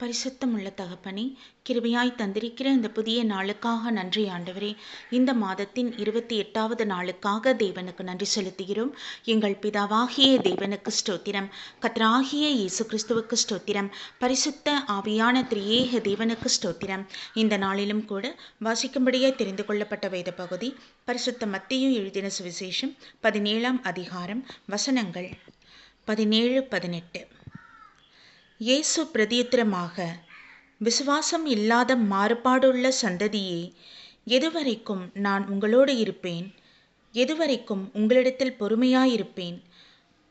பரிசுத்தமுள்ள தகப்பனே கிருபையாய் தந்திருக்கிற இந்த புதிய நாளுக்காக நன்றி ஆண்டவரே. இந்த மாதத்தின் இருபத்தி எட்டாவது நாளுக்காக தேவனுக்கு நன்றி செலுத்துகிறோம். எங்கள் பிதாவாகிய தேவனுக்கு ஸ்தோத்திரம். கத்ராகிய இயேசு கிறிஸ்துவுக்கு ஸ்தோத்திரம். பரிசுத்த ஆவியான திரியேக தேவனுக்கு ஸ்தோத்திரம். இந்த நாளிலும் கூட வாசிக்கும்படியே தெரிந்து கொள்ளப்பட்ட வேத பகுதி பரிசுத்த மத்தியும் எழுதின சுவிசேஷம் பதினேழாம் அதிகாரம் வசனங்கள் பதினேழு பதினெட்டு. இயேசு பிரதியுத்தரமாக விசுவாசம் இல்லாத மாறுபாடுள்ள சந்ததியே எதுவரைக்கும் நான் உங்களோடு இருப்பேன்? எதுவரைக்கும் உங்களிடத்தில் பொறுமையாயிருப்பேன்?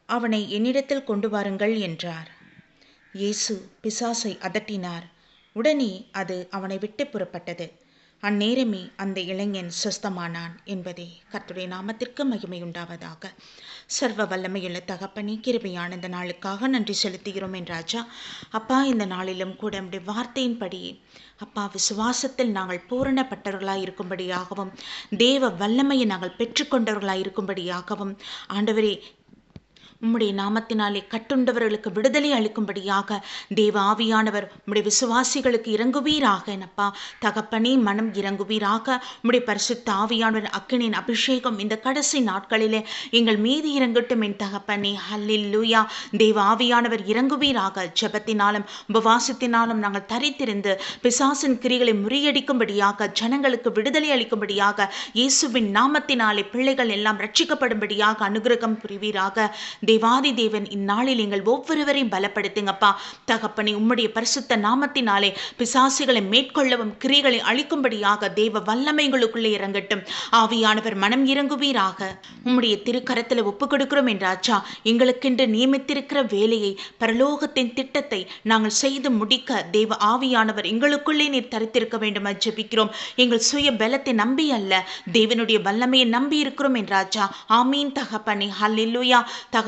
அவனை என்னிடத்தில் கொண்டு வாருங்கள் என்றார். இயேசு பிசாசை அதட்டினார். உடனே அது அவனை விட்டு புறப்பட்டது. அந்நேரமே அந்த இளைஞன் சுஸ்தமானான் என்பதே கர்த்துடைய நாமத்திற்கு மகிமை உண்டாவதாக சர்வ வல்லமையுள்ள தகப்பனே கிருபையான இந்த நாளுக்காக நன்றி செலுத்துகிறோம் என் ராஜா. அப்பா இந்த நாளிலும் கூட நம்முடைய வார்த்தையின்படியே அப்பா விசுவாசத்தில் நாங்கள் பூரணப்பட்டவர்களாய் இருக்கும்படியாகவும் தேவ வல்லமையை நாங்கள் பெற்றுக்கொண்டவர்களாக இருக்கும்படியாகவும் ஆண்டவரே உம்முடைய நாமத்தினாலே கட்டுண்டவர்களுக்கு விடுதலை அளிக்கும்படியாக தேவ ஆவியானவர் உம்முடைய விசுவாசிகளுக்கு இறங்குவீராக என்னப்பா. தகப்பனே மனம் இறங்குவீராக. உம்முடைய பரிசுத்த ஆவியானவர் அக்கினின் அபிஷேகம் இந்த கடைசி நாட்களிலே எங்கள் மீது இறங்கட்டும் என் தகப்பனே. ஹல்லில் லூயா தேவ ஆவியானவர் இறங்குவீராக. ஜபத்தினாலும் உபவாசத்தினாலும் நாங்கள் தரித்திருந்து பிசாசின் கிரிகளை முறியடிக்கும்படியாக ஜனங்களுக்கு விடுதலை அளிக்கும்படியாக இயேசுவின் நாமத்தினாலே பிள்ளைகள் எல்லாம் ரட்சிக்கப்படும்படியாக அனுகிரகம் புரிவீராக. தேவாதி தேவன் இந்நாளில் எங்கள் ஒவ்வொருவரையும் பலப்படுத்துங்கப்பா. தகப்பனை உம்முடைய பரிசுத்த நாமத்தினாலே பிசாசுகளை மேற்கொள்ளவும் கிரிகளை அழிக்கும்படியாக தேவ வல்லமைகளுக்குள்ளே இறங்கட்டும். ஆவியானவர் மனம் இறங்குவீராக. உம்முடைய திருக்கரத்தில் ஒப்பு கொடுக்கிறோம் என்றாச்சா எங்களுக்கென்று நியமித்திருக்கிற வேலையை பரலோகத்தின் திட்டத்தை நாங்கள் செய்து முடிக்க தேவ ஆவியானவர் எங்களுக்குள்ளே நீர் தரித்திருக்க வேண்டும் ஜபிக்கிறோம். எங்கள் சுய பலத்தை நம்பி அல்ல தேவனுடைய வல்லமையை நம்பி இருக்கிறோம் என்றாச்சா ஆமீன் தகப்பனே ஹல்லில்லுயா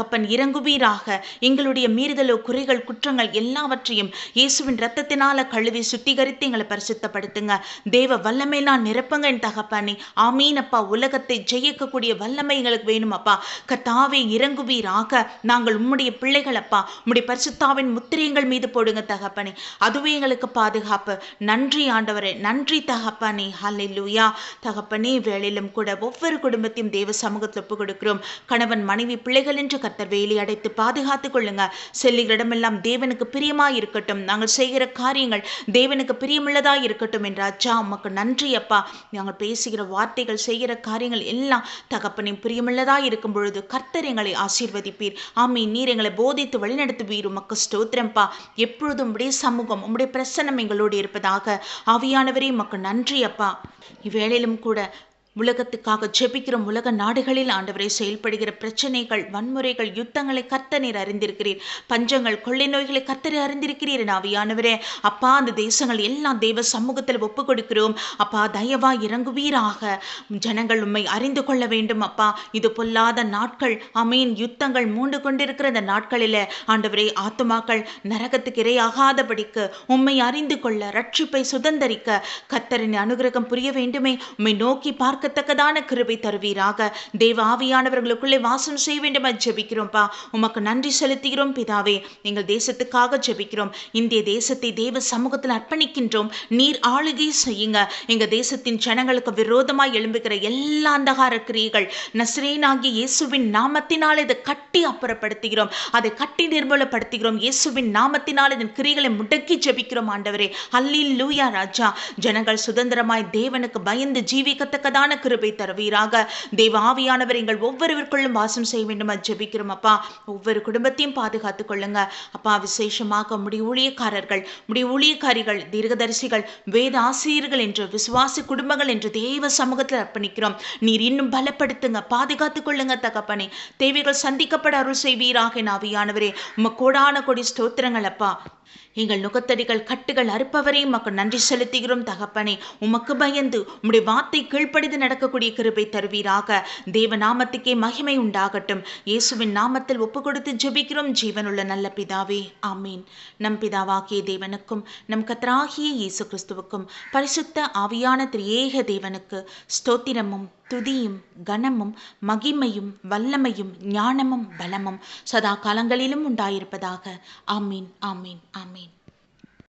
தகப்பன் இறங்குவீராக. எங்களுடைய மீறுதலோ குறைகள் குற்றங்கள் எல்லாவற்றையும் இயேசுவின் ரத்தத்தினால கழுவி சுத்திகரித்து எங்களை பரிசுத்தப்படுத்துங்க. தேவ வல்லமையெல்லாம் நிரப்புங்க என் தகப்பனே. ஆமீன் அப்பா. உலகத்தை ஜெயிக்கக்கூடிய வல்லமை எங்களுக்கு வேணும் அப்பா. கத்தாவே இறங்குவீராக. நாங்கள் உம்முடைய பிள்ளைகள் அப்பா. உம்முடைய பரிசுத்தாவின் முத்திரையங்கள் மீது போடுங்க தகப்பனே. அதுவே எங்களுக்கு பாதுகாப்பு. நன்றி ஆண்டவரே. நன்றி தகப்பனே. ஹல்லில்லூயா தகப்பனே வேளையிலும் கூட ஒவ்வொரு குடும்பத்தையும் தேவ சமூகத்தில் ஒப்பு கொடுக்கிறோம். கணவன் மனைவி பிள்ளைகள் என்று கர்த்தர் வேலி அடைத்து பாதுகாத்துக் கொள்ளுங்க. செல்லுகிற இடமெல்லாம் தேவனுக்கு பிரியமா இருக்கட்டும் நாங்கள் செய்கிற காரியங்கள் தேவனுக்கு பிரியமுள்ளதா இருக்கட்டும் என்ற அச்சா உமக்கு நன்றி அப்பா. நாங்கள் பேசுகிற வார்த்தைகள் செய்கிற காரியங்கள் எல்லாம் தகப்பனின் பிரியமுள்ளதா இருக்கும் பொழுது கர்த்தர் எங்களை ஆசீர்வதிப்பீர். ஆமை நீர் எங்களை போதித்து வழிநடத்துவீர். உமக்கு ஸ்தோத்திரம்பா எப்பொழுதும் உடைய சமூகம் உம்முடைய பிரசன்னம் எங்களோடு இருப்பதாக. ஆவியானவரே உமக்கு நன்றி அப்பா. இவ்வேளையிலும் கூட உலகத்துக்காக ஜெபிக்கிறோம் உலக நாடுகளில் ஆண்டவரை செயல்படுகிற பிரச்சனைகள் வன்முறைகள் யுத்தங்களை கர்த்த அறிந்திருக்கிறீர். பஞ்சங்கள் கொள்ளை நோய்களை கர்த்தரை அறிந்திருக்கிறீர் ஆவியானவரே. அப்பா அந்த தேசங்கள் எல்லாம் தேவ சமூகத்தில் ஒப்பு கொடுக்கிறோம் அப்பா தயவா இறங்குவீராக. ஜனங்கள் உண்மை அறிந்து கொள்ள வேண்டும் அப்பா. இது பொல்லாத நாட்கள். அமீன் யுத்தங்கள் மூண்டு கொண்டிருக்கிற இந்த நாட்களில் ஆண்டவரே ஆத்துமாக்கள் நரகத்துக்கு இரையாகாதபடிக்கு உண்மை அறிந்து கொள்ள ரட்சிப்பை சுதந்தரிக்க கத்தரின் அனுகிரகம் புரிய வேண்டுமே. உண்மை நோக்கி பார்க்க மறக்கத்தக்கதான கிருபை தருவீராக. தேவ ஆவியானவர்களுக்குள்ளே வாசம் செய்ய வேண்டும்? ஜெபிக்கிறோம்ப்பா உமக்கு நன்றி செலுத்துகிறோம் பிதாவே. எங்கள் தேசத்துக்காக ஜெபிக்கிறோம். இந்திய தேசத்தை தேவ சமூகத்தில் அர்ப்பணிக்கின்றோம். நீர் ஆளுகை செய்யுங்க. எங்க தேசத்தின் ஜனங்களுக்கு விரோதமாய் எழும்புகிற எல்லா அந்தகார கிரியைகள் நஸ்ரேனாகிய இயேசுவின் நாமத்தினால் இதை கட்டி அப்புறப்படுத்துகிறோம். அதை கட்டி நிர்மூலப்படுத்துகிறோம். இயேசுவின் நாமத்தினால் இதன் கிரிகளை முடக்கி ஜெபிக்கிறோம் ஆண்டவரே. அல்லில் லூயா ராஜா. ஜனங்கள் சுதந்திரமாய் தேவனுக்கு பயந்து ஜீவிக்கத்தக்கதான கிருபை தருவீராக தேவ ஆவியானவர் எங்கள் ஒவ்வொருவருக்குள்ளும் வாசம் செய்ய வேண்டும் ஜெபிக்கிறோம் அப்பா. ஒவ்வொரு குடும்பத்தையும் பாதுகாத்துக் கொள்ளுங்க. அப்பா விசேஷமாக முடி ஊழியக்காரர்கள் முடி ஊழியக்காரிகள் தீர்க்கதரிசிகள் வேத ஆசிரியர்கள் என்று விசுவாசி குடும்பங்கள் என்று தேவ சமூகத்தில் அர்ப்பணிக்கிறோம். நீர் இன்னும் பலப்படுத்துங்க பாதுகாத்துக் கொள்ளுங்க தகப்பனே. தேவைகள் சந்திக்கப்பட அருள் செய்வீராக என் ஆவியானவரே. உம கோடான கொடி ஸ்தோத்திரங்கள் அப்பா. எங்கள் நுகத்தடிகள் கட்டுகள் அறுப்பவரையும் மக்கள் நன்றி செலுத்துகிறோம் தகப்பனே. உமக்கு பயந்து உம்முடைய வார்த்தை கீழ்ப்படிந்து நடக்கக்கூடிய கிருபை தருவீராக. தேவ நாமத்துக்கே மகிமை உண்டாகட்டும். இயேசுவின் நாமத்தில் ஒப்பு கொடுத்து ஜெபிக்கிறோம். ஜீவனுள்ள நல்ல பிதாவே ஆமீன். நம் பிதாவாகிய தேவனுக்கும் நம் கத்தராகிய இயேசு கிறிஸ்துவுக்கும் பரிசுத்த ஆவியான திரியேக தேவனுக்கு ஸ்தோத்திரமும் துதியும் கனமும் மகிமையும் வல்லமையும் ஞானமும் பலமும் சதா காலங்களிலும் உண்டாயிருப்பதாக. ஆமீன் ஆமீன் ஆமீன்.